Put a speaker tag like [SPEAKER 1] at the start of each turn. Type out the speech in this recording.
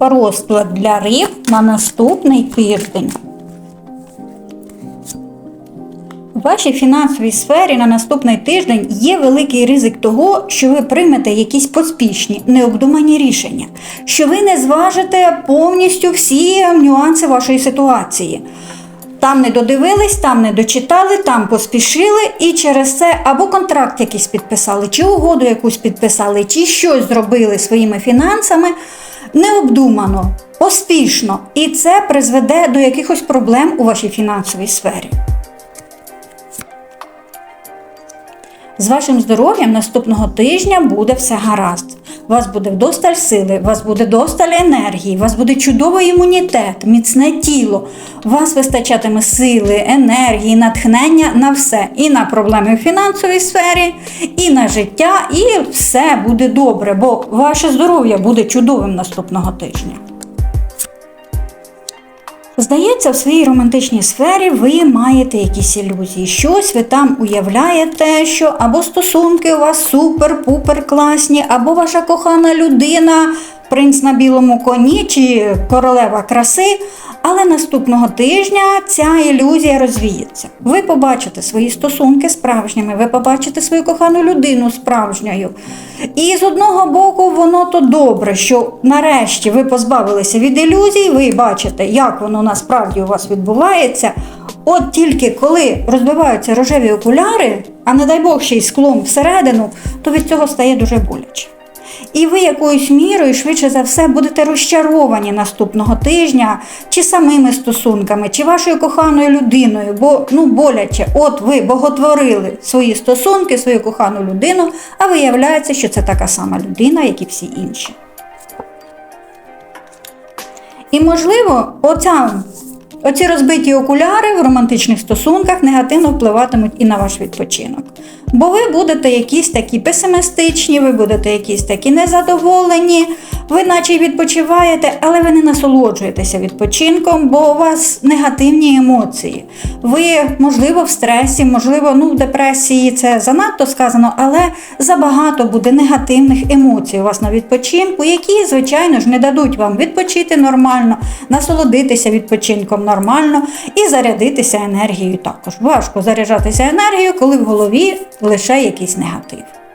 [SPEAKER 1] розклад для риб на наступний тиждень. У вашій фінансовій сфері на наступний тиждень є великий ризик того, що ви приймете якісь поспішні, необдумані рішення, що ви не зважите повністю всі нюанси вашої ситуації. Там не додивились, там не дочитали, там поспішили, і через це або контракт якийсь підписали, чи угоду якусь підписали, чи щось зробили своїми фінансами необдумано, поспішно, і це призведе до якихось проблем у вашій фінансовій сфері. З вашим здоров'ям наступного тижня буде все гаразд. У вас буде вдосталь сили, у вас буде досталь енергії, у вас буде чудовий імунітет, міцне тіло. У вас вистачатиме сили, енергії, натхнення на все. І на проблеми в фінансовій сфері, і на життя, і все буде добре, бо ваше здоров'я буде чудовим наступного тижня. Здається, в своїй романтичній сфері ви маєте якісь ілюзії. Щось ви там уявляєте, що або стосунки у вас супер-пупер класні, або ваша кохана людина, принц на білому коні чи королева краси. Але наступного тижня ця ілюзія розвіється. Ви побачите свої стосунки справжніми, ви побачите свою кохану людину справжньою. І з одного боку, воно то добре, що нарешті ви позбавилися від ілюзій, ви бачите, як воно насправді у вас відбувається. От тільки коли розбиваються рожеві окуляри, а не дай Бог ще й склом всередину, то від цього стає дуже боляче. І ви якоюсь мірою, швидше за все, будете розчаровані наступного тижня, чи самими стосунками, чи вашою коханою людиною, бо ну боляче, от ви боготворили свої стосунки, свою кохану людину, а виявляється, що це така сама людина, як і всі інші. І можливо, оця, оці розбиті окуляри в романтичних стосунках негативно впливатимуть і на ваш відпочинок. Бо ви будете якісь такі песимістичні, ви будете якісь такі незадоволені, ви наче відпочиваєте, але ви не насолоджуєтеся відпочинком, бо у вас негативні емоції. Ви, можливо, в стресі, можливо, ну, в депресії це занадто сказано, але забагато буде негативних емоцій у вас на відпочинку, які, звичайно ж, не дадуть вам відпочити нормально, насолодитися відпочинком нормально і зарядитися енергією також. Важко заряджатися енергією, коли в голові лише якийсь негатив.